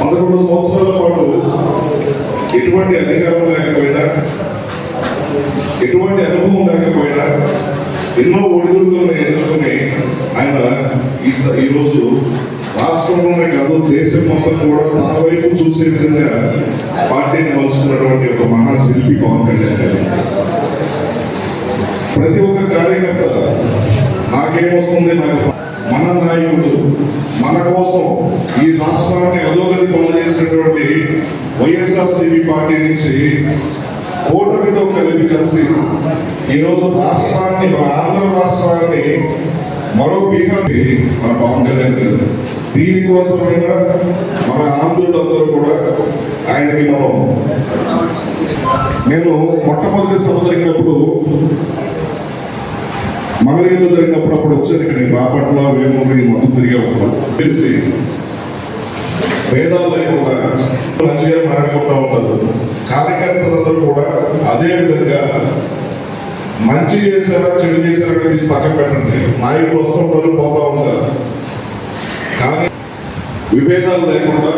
పదకొండు సంవత్సరాల పాటు ఎటువంటి అధికారం లేకపోయినా ఎటువంటి అనుభవం లేకపోయినా ఎన్నో ఒడిదుడుకులను ఎదుర్కొని ఆయన ఈ రోజు రాష్ట్రంలోనే కాదు దేశం మొత్తం కూడా తన వైపు చూసే విధంగా పార్టీని మలుస్తున్నటువంటి ఒక మహాశిల్పి పవన్ కళ్యాణ్ గారు. ప్రతి ఒక్క కార్యకర్త నాకేమొస్తుంది నాకు మన నాయకుడు మన కోసం ఈ రాష్ట్రాన్ని అధోగతి పాలు చేసినటువంటి వైఎస్ఆర్సీపీ పార్టీ నుంచి కూటమితో కలిపి కలిసి ఈరోజు రాష్ట్రాన్ని మన ఆంధ్ర రాష్ట్రాన్ని మరో బీహార్ మన పవన్ కళ్యాణ్ గారు. దీనికోసమైనా మన ఆంధ్రులందరూ కూడా ఆయనకి మనం నేను మొట్టమొదటి సభ జరిగినప్పుడు మంగళగిరిలో జరిగినప్పుడు అప్పుడు వచ్చాను ఇక్కడ బాపట్ల వేమూరి మొత్తం తిరిగేటప్పుడు తెలిసి భేదాలు లేకుండా మంచిగా మారకుండా ఉండదు. కార్యకర్తలందరూ కూడా అదే విధంగా మంచి చేశారా చెడు చేశారా అనేది తీసి పక్కన పెట్టండి నాయకులు వస్తుంటారు పోతా ఉంటారు కానీ విభేదాలు లేకుండా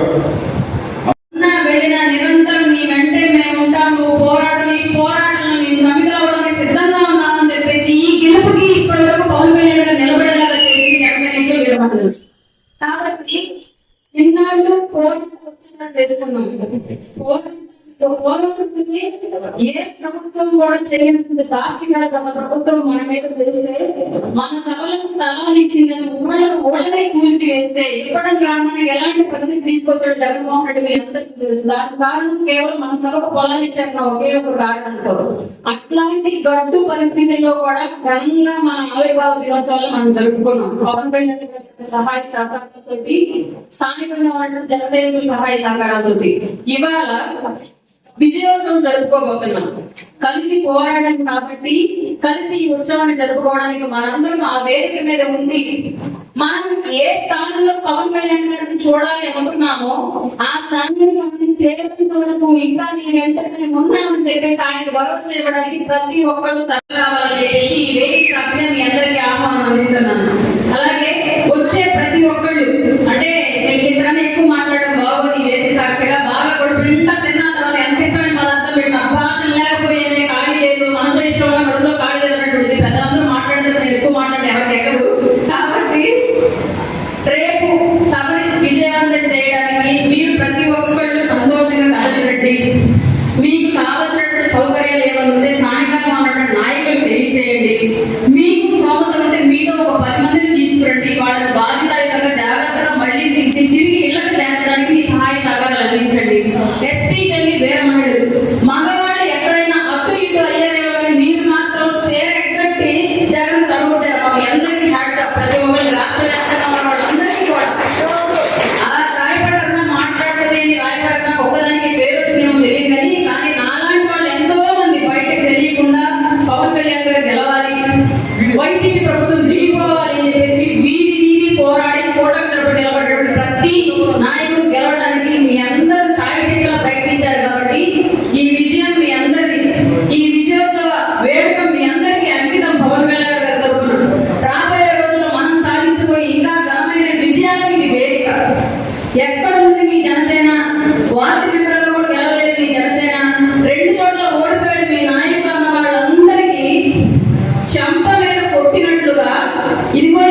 వచ్చినా చేసుకున్నాం ఏ ప్రభుత్వం కూడా చేయనంత దాస్తిగా మన ప్రభుత్వం మన మీద చేస్తే మన సభలకు స్థలాలు ఇచ్చిందని ఊళ్ళో ఊళ్ళనే కూల్చి వేస్తే ఇప్పటి గ్రామానికి ఎలాంటి పరిస్థితి తీసుకొచ్చాడు జగన్మోహన్ రెడ్డి మీ అందరికీ తెలుసు. దానికి కారణం కేవలం మన సభకు పొలాలు ఇచ్చారు ఒకే ఒక కారణంతో. అట్లాంటి గడ్డు పరిస్థితుల్లో కూడా ఘనంగా మన ఆవిర్భావ దినోత్సవాలు మనం జరుపుకున్నాం. పవన్ కళ్యాణ్ సహాయ సహకారాలతో స్థానికంగా ఉన్న జనసైనికుల సహాయ సహకారాలతో ఇవాళ విజయోత్సవం జరుపుకోబోతున్నాం. కలిసి పోరాడాలి కాబట్టి కలిసి ఈ ఉత్సవాన్ని జరుపుకోవడానికి మనందరం ఆ వేదిక మీద ఉండి మనం ఏ స్థానంలో పవన్ కళ్యాణ్ గారిని చూడాలి అనుకున్నామో ఆ స్థానంలో మనం వరకు ఇంకా నేను వెంట మేము ఉన్నామని చెప్పేసి ఆయన భరోసా ఇవ్వడానికి ప్రతి ఒక్కరు తరలి రావాలని చెప్పేసి ఈ వేదిక అందరికీ ఆహ్వానం అందిస్తున్నాను. మీకు కావలసినటువంటి సౌకర్యాలు ప్రతి నాయకుడు గెలవడానికి మీ అందరూ సాయశక్తిగా ప్రయత్నించారు కాబట్టి ఈ విజయం మీ అందరి ఈ విజయోత్సవ వేడుక మీ అందరికీ అంకితం. పవన్ కళ్యాణ్ గారి తరపున రాబోయే రోజుల్లో మనం సాధించబోయే ఇంకా ఘనమైన విజయానికి ఇది వేదిక. ఎక్కడ ఉంది మీ జనసేన? వార్డు మెంబర్గా కూడా గెలవలేదు మీ జనసేన. రెండు చోట్ల ఓడిపోయాడు మీ నాయకులు అన్న వాళ్ళందరికీ చెంప మీద కొట్టినట్లుగా ఇదిగో